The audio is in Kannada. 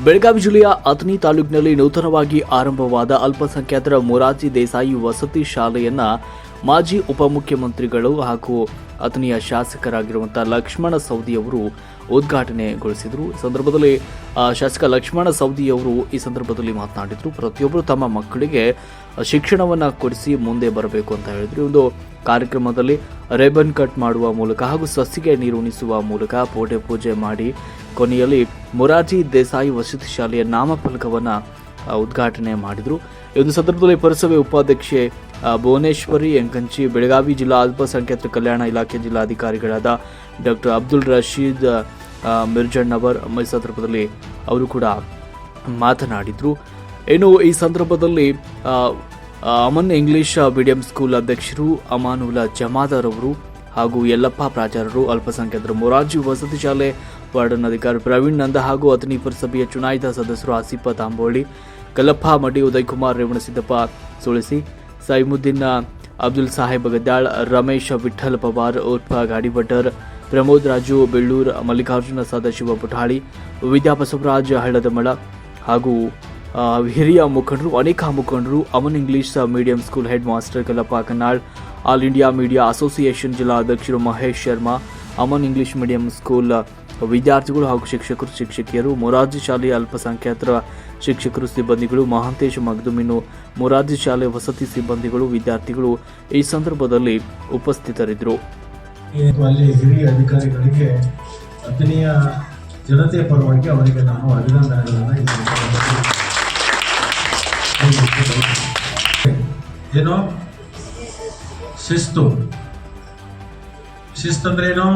ಬೆಳಗಾವಿ ಜಿಲ್ಲೆಯ ಅಥಣಿ ತಾಲೂಕಿನಲ್ಲಿ ನೂತನವಾಗಿ ಆರಂಭವಾದ ಅಲ್ಪಸಂಖ್ಯಾತರ ಮೊರಾರ್ಜಿ ದೇಸಾಯಿ ವಸತಿ ಶಾಲೆಯನ್ನ ಮಾಜಿ ಉಪಮುಖ್ಯಮಂತ್ರಿಗಳು ಹಾಗೂ ಅತನಿಯ ಶಾಸಕರಾಗಿರುವಂತಹ ಲಕ್ಷ್ಮಣ ಸವದಿ ಅವರು ಉದ್ಘಾಟನೆಗೊಳಿಸಿದರು. ಈ ಸಂದರ್ಭದಲ್ಲಿ ಶಾಸಕ ಲಕ್ಷ್ಮಣ ಸವದಿ ಅವರು ಈ ಸಂದರ್ಭದಲ್ಲಿ ಮಾತನಾಡಿದರು. ಪ್ರತಿಯೊಬ್ಬರು ತಮ್ಮ ಮಕ್ಕಳಿಗೆ ಶಿಕ್ಷಣವನ್ನು ಕೊಡಿಸಿ ಮುಂದೆ ಬರಬೇಕು ಅಂತ ಹೇಳಿದ್ರು. ಒಂದು ಕಾರ್ಯಕ್ರಮದಲ್ಲಿ ರೇಬನ್ ಕಟ್ ಮಾಡುವ ಮೂಲಕ ಹಾಗೂ ಸಸಿಗೆ ನೀರುಣಿಸುವ ಮೂಲಕ ಪೋಟೆ ಪೂಜೆ ಮಾಡಿ ಕೊನೆಯಲ್ಲಿ ಮೊರಾರ್ಜಿ ದೇಸಾಯಿ ವಸತಿ ಶಾಲೆಯ ನಾಮಫಲಕವನ್ನು ಉದ್ಘಾಟನೆ ಮಾಡಿದರು. ಈ ಒಂದು ಸಂದರ್ಭದಲ್ಲಿ ಪುರಸಭೆ ಉಪಾಧ್ಯಕ್ಷೆ ಭುವನೇಶ್ವರಿ, ಎಂಕಂಚಿ, ಬೆಳಗಾವಿ ಜಿಲ್ಲಾ ಅಲ್ಪಸಂಖ್ಯಾತರ ಕಲ್ಯಾಣ ಇಲಾಖೆ ಜಿಲ್ಲಾಧಿಕಾರಿಗಳಾದ ಡಾಕ್ಟರ್ ಅಬ್ದುಲ್ ರಶೀದ್ ಮಿರ್ಜಣ್ಣವರ್ ಈ ಸಂದರ್ಭದಲ್ಲಿ ಅವರು ಕೂಡ ಮಾತನಾಡಿದರು. ಇನ್ನು ಈ ಸಂದರ್ಭದಲ್ಲಿ ಅಮನ್ ಇಂಗ್ಲಿಷ್ ಮೀಡಿಯಂ ಸ್ಕೂಲ್ ಅಧ್ಯಕ್ಷರು ಅಮಾನುಲ್ಲಾ ಜಮಾದಾರ್ ಅವರು ಹಾಗೂ ಯಲ್ಲಪ್ಪ ಪ್ರಾಚಾರ್ಯರು ಅಲ್ಪಸಂಖ್ಯಾತರ ಮೊರಾರ್ಜಿ ವಸತಿ ಶಾಲೆ ವಾರ್ಡನ್ ಅಧಿಕಾರಿ ಪ್ರವೀಣ್ ನಂದ ಹಾಗೂ ಅಥಣಿ ಪುರಸಭೆಯ ಚುನಾಯಿತ ಸದಸ್ಯರು ಆಸಿಫ ತಾಂಬೋಳಿ, ಕಲ್ಲಪ್ಪ ಮಡಿ ಉದಯ್ ಕುಮಾರ್ ರೇವಣಸಿದ್ದಪ್ಪ ಸುಳಿಸಿ, ಸೈಮುದ್ದೀನ್ ಅಬ್ದುಲ್ ಸಾಹೇಬ್ ಗದ್ದಾಳ್ ರಮೇಶ್ ವಿಠಲ್ ಪವಾರ್, ಉರ್ಫ ಗಾಡಿಭಟ್ಟರ್, ಪ್ರಮೋದ್ ರಾಜು ಬೆಳ್ಳೂರ್, ಮಲ್ಲಿಕಾರ್ಜುನ ಸದಾಶಿವ ಪುಠಾಳಿ ವಿದ್ಯಾ ಬಸವರಾಜ್ ಹಳ್ಳದಮಳ ಹಾಗೂ ಹಿರಿಯ ಮುಖಂಡರು, ಅನೇಕ ಮುಖಂಡರು, Aman English medium school head master Kallappa Kannal, all India media association ಜಿಲ್ಲಾ ಅಧ್ಯಕ್ಷರು Mahesh Sharma, Aman English medium school ವಿದ್ಯಾರ್ಥಿಗಳು ಹಾಗೂ ಶಿಕ್ಷಕರು, ಶಿಕ್ಷಕಿಯರು, ಮೊರಾರ್ಜಿ ಶಾಲೆಯ ಅಲ್ಪಸಂಖ್ಯಾತರ ಶಿಕ್ಷಕರು, ಸಿಬ್ಬಂದಿಗಳು, ಮಹಾಂತೇಶ್ ಮಗ್ದುಮಿನು, ಮೊರಾರ್ಜಿ ಶಾಲೆ ವಸತಿ ಸಿಬ್ಬಂದಿಗಳು, ವಿದ್ಯಾರ್ಥಿಗಳು ಈ ಸಂದರ್ಭದಲ್ಲಿ ಉಪಸ್ಥಿತರಿದ್ದರು. ಹಿರಿಯ ಅಧಿಕಾರಿಗಳಿಗೆ ಜನತೆಯ ಪರವಾಗಿ ಅವರಿಗೆ ನಾನು ಅಭಿನಂದನೆಗಳನ್ನು ಏನು ಶಿಸ್ತು ಶಿಸ್ತು ಅಂದ್ರೆ ಏನು